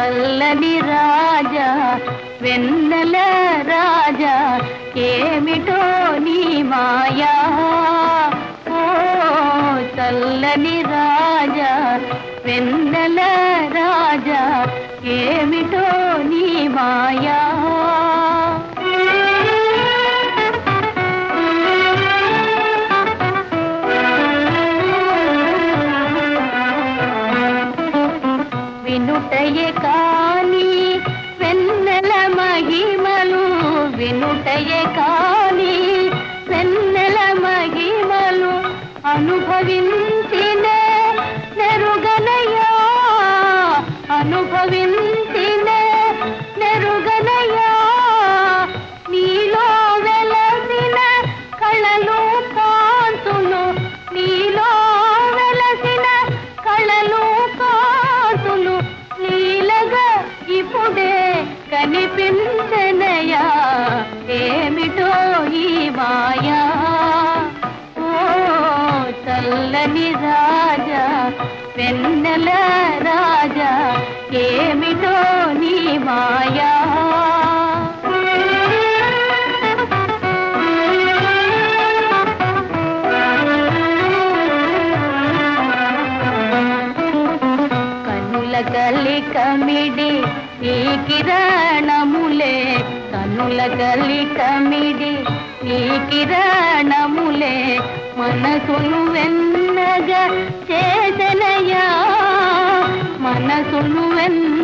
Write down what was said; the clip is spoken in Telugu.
చల్లని రాజా వెన్నెల రాజా ఏమిటో నీ మాయా? ఓ చల్లని రాజా వెన్నెల రాజా ఏమిటో నీ మాయా? వినుటయే కాని వెన్నెల మహిమలు వినుటయే కాని వెన్నెల మహిమలు అనుభవించ కనిపించనయా ఏమిటో ఈ మాయా? ఓ చల్లని రాజా వెన్నెల రాజా ఏ కలి కమిడి ఈ కిరణములే కనుల కలి కమిడి. ఈ కిరణములే మనసును వెన్నగా చేసనయా మనసును వెన్న